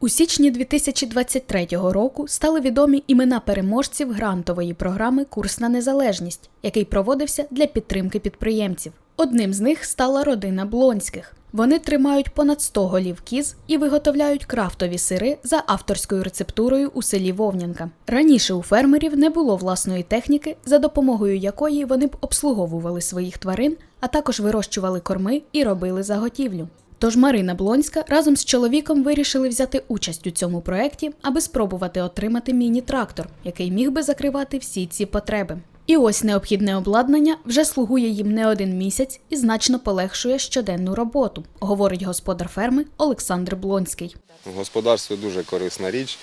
У січні 2023 року стали відомі імена переможців грантової програми Курс на незалежність, який проводився для підтримки підприємців. Одним з них стала родина Блонських. Вони тримають понад 100 голів кіз і виготовляють крафтові сири за авторською рецептурою у селі Вовнянка. Раніше у фермерів не було власної техніки, за допомогою якої вони б обслуговували своїх тварин, а також вирощували корми і робили заготівлю. Тож Марина Блонська разом з чоловіком вирішили взяти участь у цьому проєкті, аби спробувати отримати міні-трактор, який міг би закривати всі ці потреби. І ось необхідне обладнання вже слугує їм не один місяць і значно полегшує щоденну роботу, говорить господар ферми Олександр Блонський. В господарстві дуже корисна річ.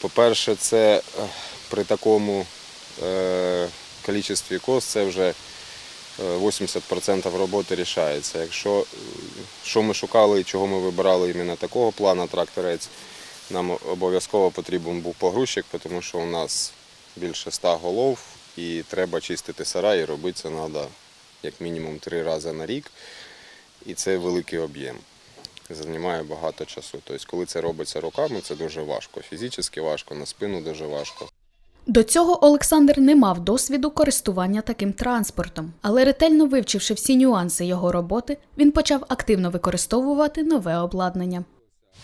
По-перше, це е, при такому е, кількості коз це вже 80% роботи рішається. Якщо е, що ми шукали і чого ми вибирали іменно такого плану тракторець, нам обов'язково потрібен був погрузчик, тому що у нас більше 100 голов і треба чистити сарай, і робити це треба як мінімум три рази на рік. І це великий об'єм. Займає багато часу. Тобто, коли це робиться руками, це дуже важко. Фізично важко, на спину дуже важко. До цього Олександр не мав досвіду користування таким транспортом, але ретельно вивчивши всі нюанси його роботи, він почав активно використовувати нове обладнання.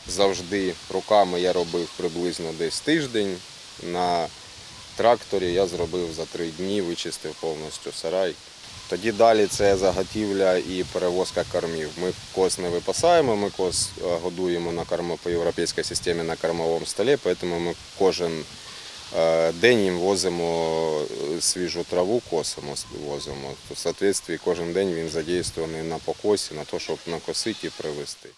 Завжди руками я робив приблизно десь тиждень. На тракторі я зробив за три дні, вичистив повністю сарай. Тоді далі це заготівля і перевозка кормів. Ми коз не випасаємо, ми коз е, годуємо на кормо по європейській системі на кормовому столі, тому ми кожен день їм возимо е, свіжу траву, косимо, возимо. В соответствии кожен день він задействований на покосі, на те, щоб накосити і привезти.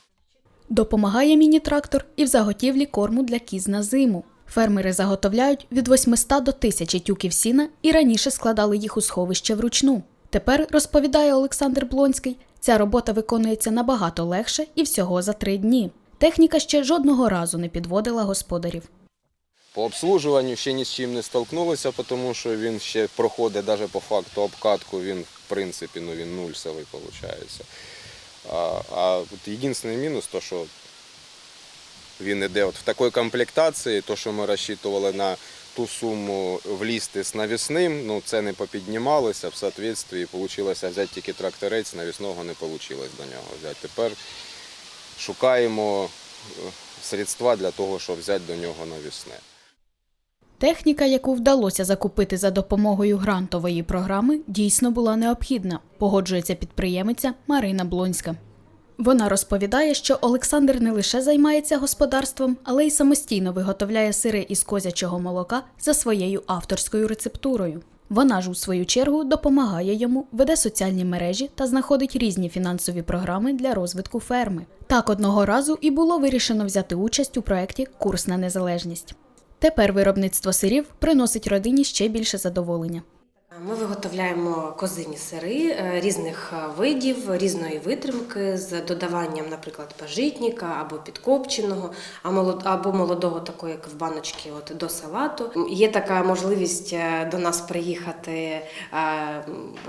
Допомагає міні-трактор і в заготівлі корму для кіз на зиму. Фермери заготовляють від 800 до 1000 тюків сіна і раніше складали їх у сховище вручну. Тепер, розповідає Олександр Блонський, ця робота виконується набагато легше і всього за три дні. Техніка ще жодного разу не підводила господарів. По обслужуванню ще ні з чим не столкнулися, тому що він ще проходить навіть по факту обкатку, він в принципі ну, він нульсовий виходить. А, а от єдиний мінус, то, що він йде от в такій комплектації, то, що ми розчитували на ту суму влізти з навісним, ну це не попіднімалося, в соответствии вийшло взяти тільки тракторець, навісного не вийшло до нього взяти. Тепер шукаємо е, средства для того, щоб взяти до нього навісне. Техніка, яку вдалося закупити за допомогою грантової програми, дійсно була необхідна, погоджується підприємиця Марина Блонська. Вона розповідає, що Олександр не лише займається господарством, але й самостійно виготовляє сири із козячого молока за своєю авторською рецептурою. Вона ж, у свою чергу, допомагає йому, веде соціальні мережі та знаходить різні фінансові програми для розвитку ферми. Так одного разу і було вирішено взяти участь у проєкті Курс на незалежність. Тепер виробництво сирів приносить родині ще більше задоволення. Ми виготовляємо козині сири е, різних е, видів, різної витримки з додаванням, наприклад, пажитника або підкопченого, або молодого, такого як в баночці, от до салату. Є така можливість е, до нас приїхати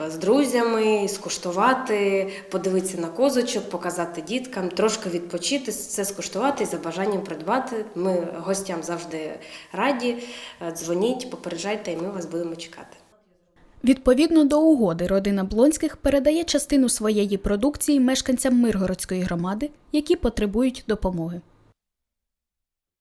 з друзями, скуштувати, подивитися на козочок, показати діткам, трошки відпочити, це скуштувати і за бажанням придбати. Ми гостям завжди раді. Дзвоніть, попереджайте, і ми вас будемо чекати. Відповідно до угоди, родина Блонських передає частину своєї продукції мешканцям Миргородської громади, які потребують допомоги.